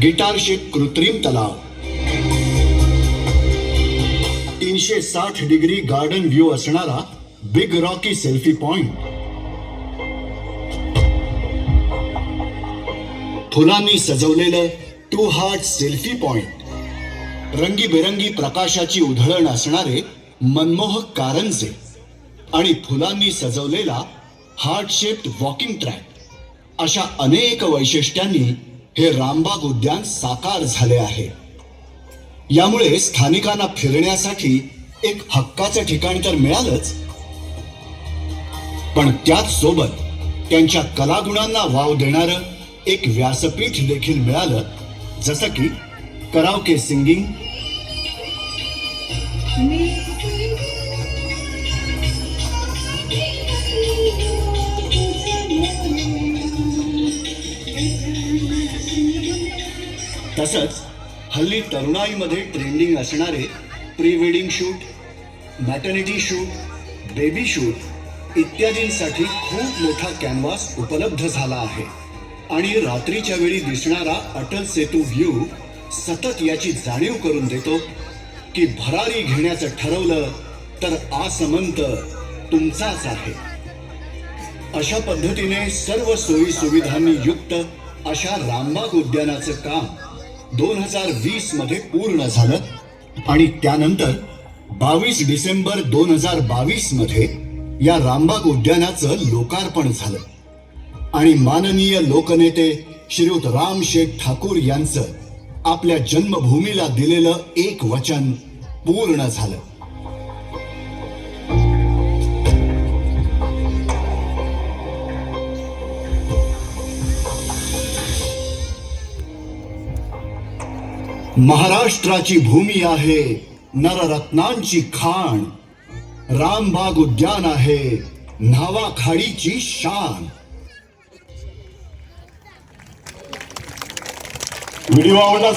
Guitar कृत्रिम तलाव. तीनशे साठ डिग्री गार्डन व्ह्यू असणारा बिग रॉकी सेल्फी पॉइंट. फुलांनी सजवलेलं टू हार्ट सेल्फी पॉइंट. रंगीबेरंगी प्रकाशाची उधळण असणारे मनमोहक कारंजे आणि फुलांनी सजवलेला हार्ट शेप्ड वॉकिंग ट्रॅक अशा अनेक वैशिष्ट्यांनी हे रामबाग उद्यान साकार झाले आहे. यामुळे स्थानिकांना फिरण्यासाठी एक हक्काचं ठिकाण तर मिळालंच. पण त्याच सोबत त्यांच्या कलागुणांना वाव देणारं एक व्यासपीठ देखील मिळालं जसं की करावके सिंगिंग. तसंच हल्ली तरुणाईमध्ये ट्रेंडिंग असणारे pre wedding shoot maternity shoot baby shoot इत्यादींसाठी खूप मोठा कॅनव्हास उपलब्ध झाला आहे. आणि रात्रीच्या वेळी दिसणारा अटल सेतू व्ह्यू सतत याची जाणीव करून देतो की भरारी घेण्याचं ठरवलं तर आसमंत तुमचाच आहे. अशा पद्धतीने सर्व सोयी सुविधांनी युक्त अशा रामबाग उद्यानाचं काम दोन हजार वीसमध्ये पूर्ण झालं आणि त्यानंतर बावीस डिसेंबर दोन हजार बावीसमध्ये या रामबाग उद्यानाचं लोकार्पण झालं. आणि माननीय लोकनेते श्रीयुत राम शेठ ठाकूर यांचं आपल्या जन्मभूमीला दिलेलं एक वचन पूर्ण झालं. महाराष्ट्राची भूमी आहे नररत्नांची खाण. रामबाग उद्यान आहे न्हावाखाडीची शान. व्हिडिओ आवडला